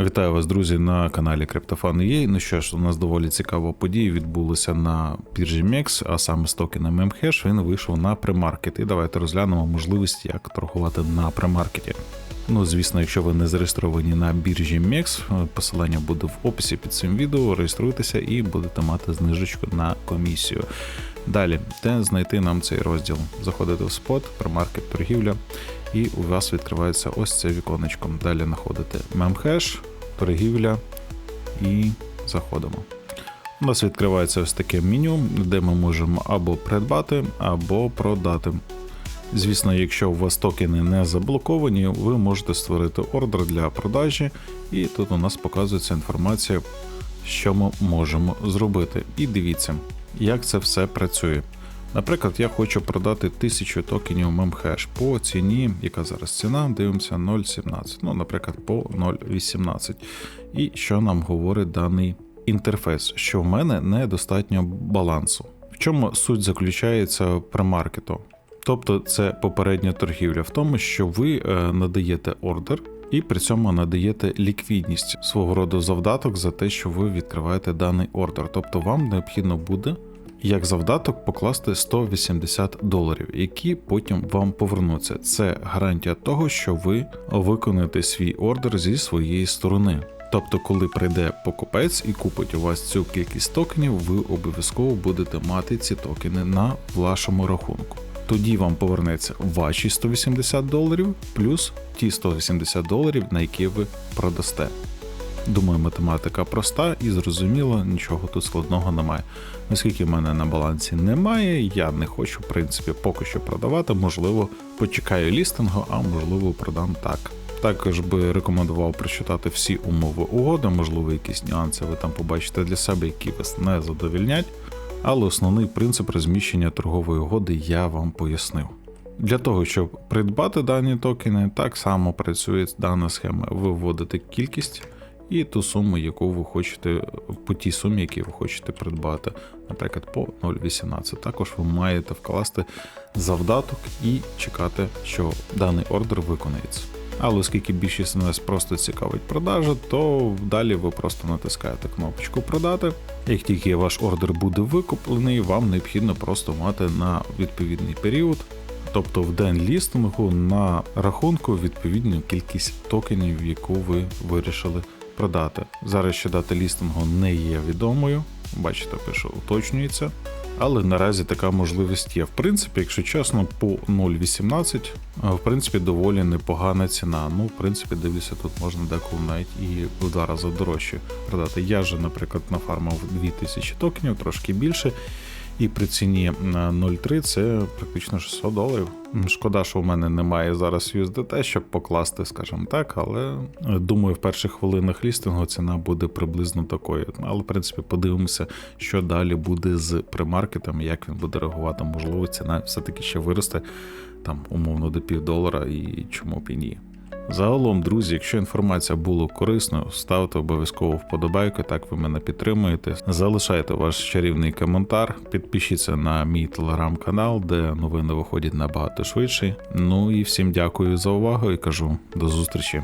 Вітаю вас, друзі, на каналі CryptoFan.ua. Ну що ж, у нас доволі цікава подія відбулася на біржі MEX, а саме з токеном MHash він вийшов на премаркет. І давайте розглянемо можливість, як торгувати на премаркеті. Ну, звісно, якщо ви не зареєстровані на біржі MEX, посилання буде в описі під цим відео. Реєструйтеся і будете мати знижечку на комісію. Далі, де знайти нам цей розділ? Заходите в спот, премаркет торгівля, і у вас відкривається ось це віконечко. Далі знаходите мемхеш, торгівля і заходимо. У нас відкривається ось таке меню, де ми можемо або придбати, або продати. Звісно, якщо у вас токени не заблоковані, ви можете створити ордер для продажі, і тут у нас показується інформація, що ми можемо зробити. І дивіться, як це все працює. Наприклад, я хочу продати 1000 токенів мемхеш по ціні, яка зараз ціна, дивимося 0,17, ну, наприклад, по 0,18. І що нам говорить даний інтерфейс? Що в мене недостатньо балансу. В чому суть заключається премаркету? Тобто це попередня торгівля в тому, що ви е, надаєте ордер і при цьому надаєте ліквідність свого роду завдаток за те, що ви відкриваєте даний ордер. Тобто вам необхідно буде як завдаток покласти 180 доларів, які потім вам повернуться. Це гарантія того, що ви виконаєте свій ордер зі своєї сторони. Тобто, коли прийде покупець і купить у вас цю кількість токенів, ви обов'язково будете мати ці токени на вашому рахунку. Тоді вам повернеться ваші 180 доларів плюс ті 180 доларів, на які ви продасте. Думаю, математика проста і зрозуміло, нічого тут складного немає. Оскільки в мене на балансі немає, я не хочу, в принципі, поки що продавати. Можливо, почекаю лістингу, а можливо, продам так. Також би рекомендував прочитати всі умови угоди, можливо, якісь нюанси ви там побачите для себе, які вас не задовільнять. Але основний принцип розміщення торгової угоди я вам пояснив. Для того, щоб придбати дані токени, так само працює дана схема. Ви вводите кількість і ту суму, яку ви хочете, по тій сумі, які ви хочете придбати, наприклад, по 0,18. Також ви маєте вкласти завдаток і чекати, що даний ордер виконається. Але оскільки більшість нас просто цікавить продажа, то далі ви просто натискаєте кнопочку продати. Як тільки ваш ордер буде викуплений, вам необхідно просто мати на відповідний період, тобто в день лістингу на рахунку відповідну кількість токенів, яку ви вирішили продати. Зараз ще дата лістингу не є відомою. Бачите, пише уточнюється. Але наразі така можливість є. В принципі, якщо чесно, по 0,18, в принципі, доволі непогана ціна. Ну, в принципі, дивлюся, тут можна деколи навіть і в два рази дорожче продати. Я же, наприклад, нафармив 2000 токенів, трошки більше. І при ціні на 0,3 це практично 600 доларів. Шкода, що в мене немає зараз USDT, щоб покласти, скажімо так, але думаю, в перших хвилинах лістингу ціна буде приблизно такою. Але, в принципі, подивимося, що далі буде з премаркетом, як він буде реагувати. Можливо, ціна все-таки ще виросте там умовно до пів долара і чому б і ні. Загалом, друзі, якщо інформація була корисною, ставте обов'язково вподобайку, так ви мене підтримуєте. Залишайте ваш чарівний коментар, підпишіться на мій телеграм-канал, де новини виходять набагато швидше. Ну і всім дякую за увагу і кажу до зустрічі.